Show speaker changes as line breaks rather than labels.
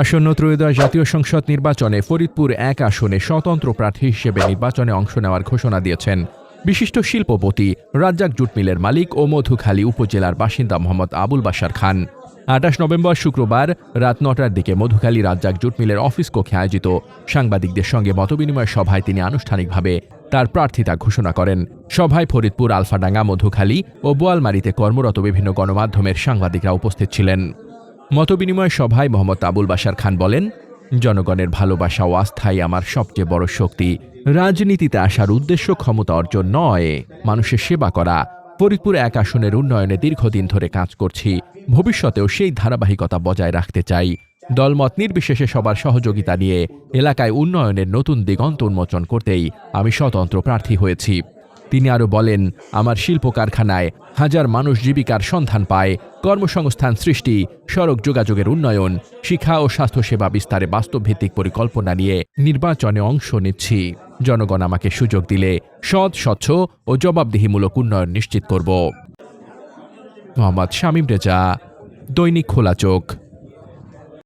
আসন্ন ত্রয়োদশ জাতীয় সংসদ নির্বাচনে ফরিদপুর এক আসনে স্বতন্ত্র প্রার্থী হিসেবে নির্বাচনে অংশ নেওয়ার ঘোষণা দিয়েছেন। বিশিষ্ট শিল্পপতি রাজ্জাক জুট মিলের মালিক ও মধুখালী উপজেলার বাসিন্দা মোহাম্মদ আবুল বাশার খান। আঠাশ নভেম্বর শুক্রবার রাত নটার দিকে মধুখালী রাজ্জাক জুট মিলের অফিস কক্ষে আয়োজিত সাংবাদিকদের সঙ্গে মতবিনিময় সভায় তিনি আনুষ্ঠানিকভাবে তার প্রার্থিতা ঘোষণা করেন। সভায় ফরিদপুর, আলফাডাঙ্গা, মধুখালী ও বোয়ালমারিতে কর্মরত বিভিন্ন গণমাধ্যমের সাংবাদিকরা উপস্থিত ছিলেন। মতবিনিময় সভায় মোহাম্মদ আবুল বাশার খান বলেন, জনগণের ভালোবাসা ও আস্থাই আমার সবচেয়ে বড় শক্তি। রাজনীতিতে আসার উদ্দেশ্য ক্ষমতা অর্জন নয়, মানুষের সেবা করা। ফরিদপুর এক আসনের উন্নয়নে দীর্ঘদিন ধরে কাজ করছি, ভবিষ্যতেও সেই ধারাবাহিকতা বজায় রাখতে চাই। দলমত নির্বিশেষে সবার সহযোগিতা নিয়ে এলাকায় উন্নয়নের নতুন দিগন্ত উন্মোচন করতেই আমি স্বতন্ত্র প্রার্থী হয়েছি। তিনি আরও বলেন, আমার শিল্প কারখানায় হাজার মানুষ জীবিকার সন্ধান পায়, কর্মসংস্থান সৃষ্টি, সড়ক যোগাযোগের উন্নয়ন, শিক্ষা ও স্বাস্থ্যসেবা বিস্তারে বাস্তবভিত্তিক পরিকল্পনা নিয়ে নির্বাচনে অংশ নিচ্ছি। জনগণ আমাকে সুযোগ দিলে সৎ, স্বচ্ছ ও জবাবদিহিমূলক উন্নয়ন নিশ্চিত করব। মোহাম্মদ শামীম রেজা, দৈনিক খোলা চোখ।